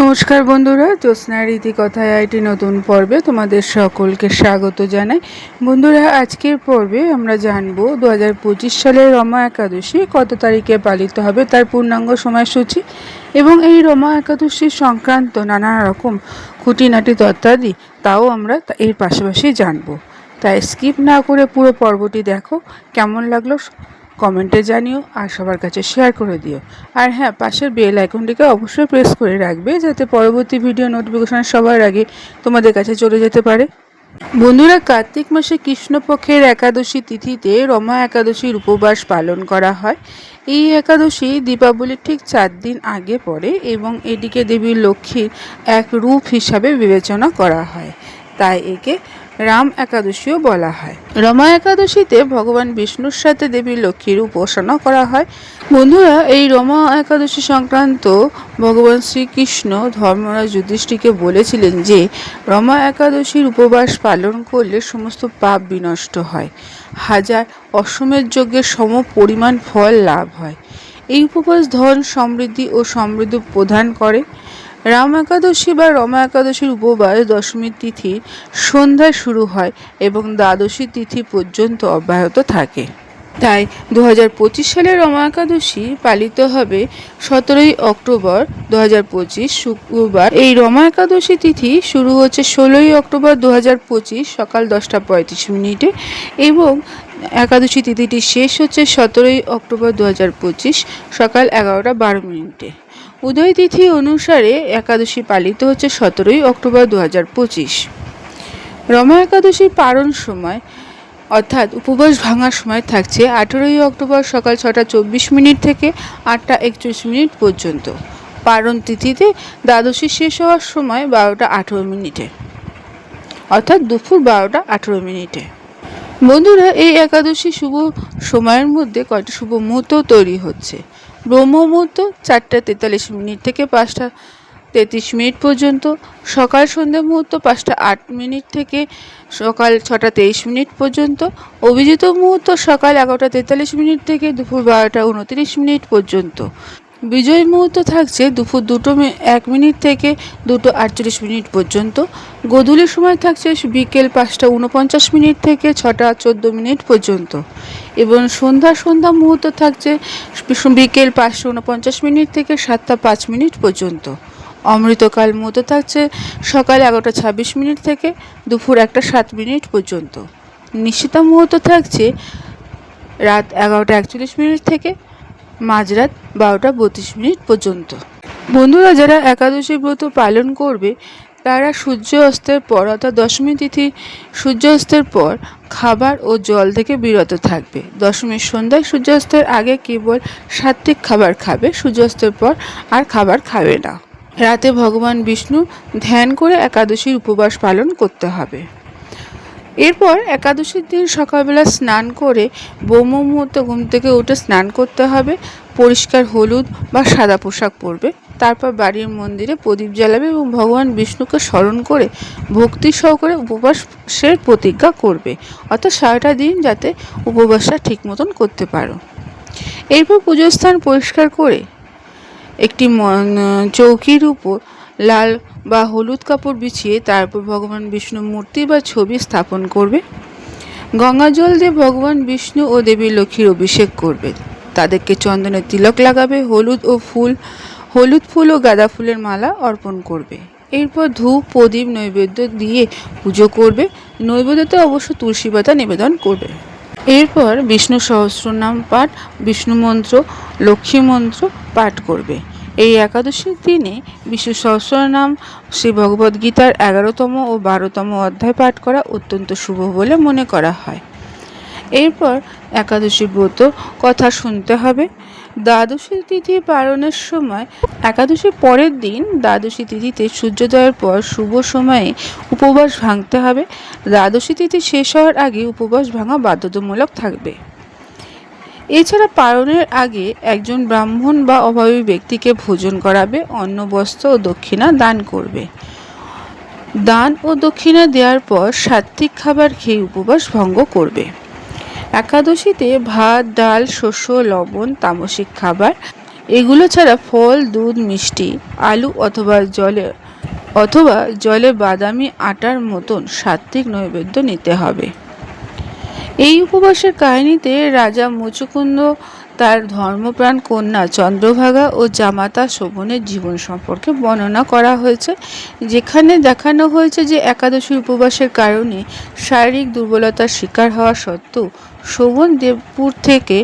নমস্কার বন্ধুরা জ্যোৎস্না রীতি কথায় আইটি নতুন পর্বে তোমাদের সকলকে স্বাগত জানাই। বন্ধুরা, আজকের পর্বে আমরা জানব দু হাজার পঁচিশ সালের রমা একাদশী কত তারিখে পালিত হবে তার পূর্ণাঙ্গ সময়সূচি এবং এই রমা একাদশী সংক্রান্ত নানা রকম খুঁটিনাটি তত্ত্বাদি তাও আমরা এর পাশাপাশি জানব। তাই স্কিপ না করে পুরো পর্বটি দেখো, কেমন লাগল? কমেন্টে জানিও আর সবার কাছে শেয়ার করে দিও। আর হ্যাঁ পাশের বেল আইকনটিকে অবশ্যই প্রেস করে রাখবে যাতে পরবর্তী ভিডিও নোটিফিকেশান সবার আগে তোমাদের কাছে চলে যেতে পারে। বন্ধুরা, কার্তিক মাসে কৃষ্ণপক্ষের একাদশী তিথিতে রমা একাদশীর উপবাস পালন করা হয়। এই একাদশী দীপাবলির ঠিক চার দিন আগে পড়ে এবং এটিকে দেবী লক্ষ্মীর এক রূপ হিসাবে বিবেচনা করা হয়। তাই একে রাম একাদশীও বলা হয়। রমা একাদশীতে ভগবান বিষ্ণুর সাথে দেবী লক্ষ্মীর উপাসনা করা হয়। বন্ধুরা, এই রমা একাদশী সংক্রান্ত ভগবান শ্রীকৃষ্ণ ধর্মরাজ যুধিষ্ঠিকে বলেছিলেন যে, রমা একাদশীর উপবাস পালন করলে সমস্ত পাপ বিনষ্ট হয়। হাজার অশ্বমের যজ্ঞের সম পরিমাণ ফল লাভ হয়। এই উপবাস ধন সমৃদ্ধি ও সমৃদ্ধি প্রদান করে। রাম একাদশী বা রমা একাদশীর উপবাস দশমীর তিথি সন্ধ্যায় শুরু হয় এবং দ্বাদশী তিথি পর্যন্ত অব্যাহত থাকে। তাই দু সালের রমা একাদশী পালিত হবে সতেরোই অক্টোবর। দু হাজার পঁচিশ শুক্রবার এই রমা একাদশী তিথি শুরু হচ্ছে ষোলোই অক্টোবর দু হাজার পঁচিশ সকাল দশটা পঁয়ত্রিশ মিনিটে এবং একাদশী তিথিটি শেষ হচ্ছে সতেরোই অক্টোবর দু হাজার পঁচিশ সকাল এগারোটা বারো মিনিটে। উদয় তিথি অনুসারে একাদশী পালিত হচ্ছে সতেরোই অক্টোবর দু হাজার পঁচিশ। রমা একাদশীর পারণ সময়, অর্থাৎ উপবাস ভাঙার সময় থাকছে আঠেরোই অক্টোবর সকাল ছটা চব্বিশ মিনিট থেকে আটটা একচল্লিশ মিনিট পর্যন্ত। পারণ তিথিতে দ্বাদশী শেষ হওয়ার সময় বারোটা আঠেরো মিনিটে, অর্থাৎ দুপুর বারোটা আঠেরো মিনিটে। বন্ধুরা, এই একাদশী শুভ সময়ের মধ্যে কয়টি শুভ মুহূর্ত তৈরি হচ্ছে? ব্রহ্ম মুহূর্ত চারটা তেতাল্লিশ মিনিট থেকে পাঁচটা তেত্রিশ মিনিট পর্যন্ত, সকাল সন্ধ্যা মুহূর্ত পাঁচটা আট মিনিট থেকে সকাল ছটা তেইশ মিনিট পর্যন্ত অভিজিত মুহূর্ত সকাল এগারোটা তেতাল্লিশ মিনিট থেকে দুপুর বারোটা উনত্রিশ মিনিট পর্যন্ত। বিজয় মুহূর্ত থাকছে দুপুর দুটো এক মিনিট থেকে দুটো আটচল্লিশ মিনিট পর্যন্ত। গোধূলির সময় থাকছে বিকেল পাঁচটা উনপঞ্চাশ মিনিট থেকে ছটা চোদ্দ মিনিট পর্যন্ত। এবং সন্ধ্যা সন্ধ্যা মুহূর্ত থাকছে বিকেল পাঁচটা উনপঞ্চাশ মিনিট থেকে সাতটা পাঁচ মিনিট পর্যন্ত। অমৃতকাল মুহূর্ত থাকছে সকাল এগারোটা ছাব্বিশ মিনিট থেকে দুপুর একটা সাত মিনিট পর্যন্ত। নিশ্চিতা মুহূর্ত থাকছে রাত এগারোটা একচল্লিশ মিনিট থেকে মাঝরাত বারোটা বত্রিশ মিনিট পর্যন্ত। বন্ধুরা, যারা একাদশী ব্রত পালন করবে, তারা সূর্য অস্তের পর অর্থাৎ দশমী তিথি সূর্য অস্তের পর খাবার ও জল থেকে বিরত থাকবে। দশমীর সন্ধ্যায় সূর্যাস্তের আগে কেবল সাত্বিক খাবার খাবে, সূর্যাস্তের পর আর খাবার খাবে না। রাতে ভগবান বিষ্ণু ধ্যান করে একাদশীর উপবাস পালন করতে হবে। এরপর একাদশীর দিন সকালবেলা স্নান করে ব্রহ্ম মুহূর্তে ঘুম থেকে উঠে স্নান করতে হবে, পরিষ্কার হলুদ বা সাদা পোশাক পরবে, তারপর বাড়ির মন্দিরে প্রদীপ জ্বালাবে এবং ভগবান বিষ্ণুকে স্মরণ করে ভক্তি সহকারে উপবাসের প্রতিজ্ঞা করবে। অর্থাৎ সারাটা দিন যাতে উপবাসটা ঠিক মতন করতে পারো। এরপর পুজোর স্থান পরিষ্কার করে একটি চৌকির উপর লাল বা হলুদ কাপড় বিছিয়ে তারপর ভগবান বিষ্ণু মূর্তি বা ছবি স্থাপন করবে। গঙ্গা জল দিয়ে ভগবান বিষ্ণু ও দেবী লক্ষ্মীর অভিষেক করবে। তাদেরকে চন্দনের তিলক লাগাবে, হলুদ ও ফুল, হলুদ ফুল ও গাঁদা ফুলের মালা অর্পণ করবে। এরপর ধূপ, প্রদীপ, নৈবেদ্য দিয়ে পুজো করবে। নৈবেদ্যতে অবশ্য তুলসী পাতা নিবেদন করবে। এরপর বিষ্ণু সহস্রনাম পাঠ, বিষ্ণু মন্ত্র, লক্ষ্মী মন্ত্র পাঠ করবে। এই একাদশীর দিনে বিষ্ণু সহস্রনাম শ্রী ভগবদ্গীতার এগারোতম ও বারোতম অধ্যায় পাঠ করা অত্যন্ত শুভ বলে মনে করা হয়। এরপর একাদশী ব্রত কথা শুনতে হবে। দ্বাদশী তিথি পালনের সময় একাদশীর পরের দিন দ্বাদশী তিথিতে সূর্যোদয়ের পর শুভ সময়ে উপবাস ভাঙতে হবে। দ্বাদশী তিথি শেষ হওয়ার আগে উপবাস ভাঙা বাধ্যতামূলক থাকবে। এছাড়া পালনের আগে একজন ব্রাহ্মণ বা অভাবী ব্যক্তিকে ভোজন করাবে, অন্ন, বস্ত্র ও দক্ষিণা দান করবে। দান ও দক্ষিণা দেওয়ার পর সাত্ত্বিক খাবার খেয়ে উপবাস ভঙ্গ করবে। একাদশীতে ভাত, ডাল, শস্য, লবণ, তামসিক খাবার, এগুলো ছাড়া ফল, দুধ, মিষ্টি, আলু অথবা জলে অথবা জলে বাদামি আটার মতন সাত্ত্বিক নৈবেদ্য নিতে হবে। এই উপবাসের কাহিনীতে রাজা মুচুকুন্দ তার ধর্মপ্রাণ কন্যা চন্দ্রভাগা ও জামাতা শোভনের জীবন সম্পর্কে বর্ণনা করা হয়েছে। যেখানে দেখানো হয়েছে যে একাদশী উপবাসের কারণে শারীরিক দুর্বলতার শিকার হওয়া সত্ত্বেও শোভন দেবপুর থেকে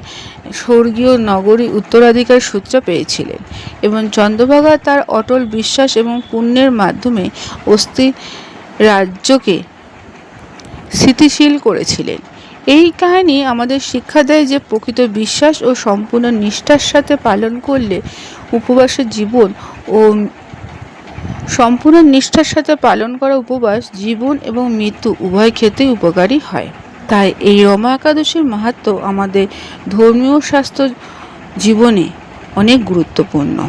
স্বর্গীয় নগরী উত্তরাধিকার সূত্র পেয়েছিলেন এবং চন্দ্রভাগা তার অটল বিশ্বাস এবং পুণ্যের মাধ্যমে অস্থি রাজ্যকে স্থিতিশীল করেছিলেন। এই কাহিনী আমাদের শিক্ষা দেয় যে প্রকৃত বিশ্বাস ও সম্পূর্ণ নিষ্ঠার সাথে পালন করলে উপবাসের জীবন ও সম্পূর্ণ নিষ্ঠার সাথে পালন করা উপবাস জীবন এবং মৃত্যু উভয় ক্ষেত্রেই উপকারী হয়। তাই এই রমা একাদশীর মাহাত্ম আমাদের ধর্মীয় স্বাস্থ্য জীবনে অনেক গুরুত্বপূর্ণ।